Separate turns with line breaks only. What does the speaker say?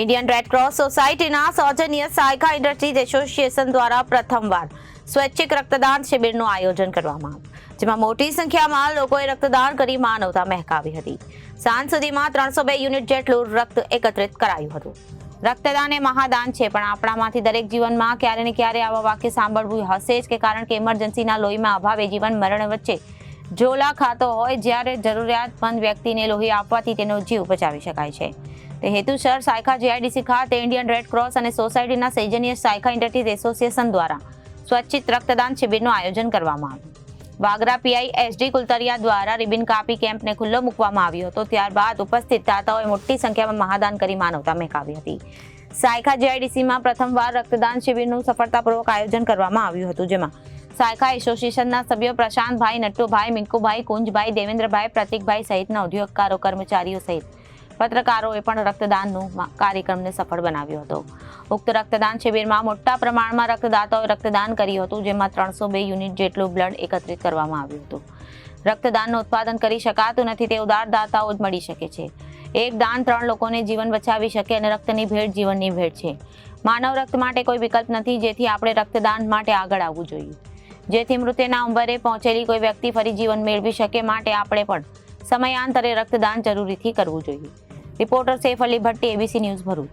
Indian Red Cross સોસાયટીના સૌજન્ય Saykha industries association દ્વારા પ્રથમવાર સ્વૈચ્છિક રક્તદાન શિબિરનું આયોજન કરવામાં આવ્યું, જેમાં મોટી સંખ્યામાં લોકોએ રક્તદાન કરી માનવતા મહેકાવી હતી. સાંજ સુધીમાં ત્રણસો બે યુનિટ જેટલું રક્ત એકત્રિત કરાયું હતું. રક્તદાન એ મહાદાન છે, પણ આપણામાંથી દરેક જીવનમાં ક્યારે ને ક્યારે આવા વાક્ય સાંભળવું હશે જ કે કારણ કે ઇમરજન્સીના લોહીમાં અભાવે જીવન મરણ વચ્ચે ઝોલા ખાતો હોય, જ્યારે જરૂરિયાતમંદ વ્યક્તિને લોહી આપવાથી તેનો જીવ બચાવી શકાય છે. તે હેતુસર સાયખા જીઆઈડીસી ખાતે ઇન્ડિયન રેડ ક્રોસ અને સોસાયટીના સૈજન્ય સાયખા ઇન્ડસ્ટ્રીઝ એસોસિએશન દ્વારા સ્વચ્છિત રક્તદાન શિબિરનું આયોજન કરવામાં આવ્યું. વાગરા પીઆઈ એસડી કુલતરિયા દ્વારા રિબિન કાપી કેમ્પને ખુલ્લો મૂકવામાં આવ્યો હતો. ત્યારબાદ ઉપસ્થિત દાતાઓએ મોટી સંખ્યામાં મહાદાન કરી માનવતા મહેકાવી હતી. સાયખા જીઆઈડીસીમાં પ્રથમવાર રક્તદાન શિબિરનું સફળતાપૂર્વક આયોજન કરવામાં આવ્યું હતું, જેમાં સાયખા એસોસિએશનના સભ્યો પ્રશાંતભાઈ, નટ્ટુભાઈ મિંકુભાઈ કુંજભાઈ, દેવેન્દ્રભાઈ, પ્રતિકભાઈ સહિતના ઉદ્યોગકારો, કર્મચારીઓ સહિત પત્રકારોએ પણ રક્તદાનનું કાર્યક્રમને સફળ બનાવ્યો હતો. ઉક્ત રક્તદાન શિબિરમાં મોટા પ્રમાણમાં રક્તદાતાઓએ રક્તદાન કર્યું હતું, જેમાં ત્રણસો બે યુનિટ જેટલું બ્લડ એકત્રિત કરવામાં આવ્યું હતું. રક્તદાનનું ઉત્પાદન કરી શકાતું નથી તે ઉદારદાતાઓ જ મળી શકે છે. એક દાન ત્રણ લોકોને જીવન બચાવી શકે અને રક્તની ભેટ જીવનની ભેટ છે. માનવ રક્ત માટે કોઈ વિકલ્પ નથી, જેથી આપણે રક્તદાન માટે આગળ આવવું જોઈએ. જેથી મૃત્યુના ઉંમરે પહોંચેલી કોઈ વ્યક્તિ ફરી જીવન મેળવી શકે માટે આપણે પણ સમયાંતરે રક્તદાન જરૂરીથી કરવું જોઈએ. Reporter Saif Ali Bhatti ABC news Bharuch.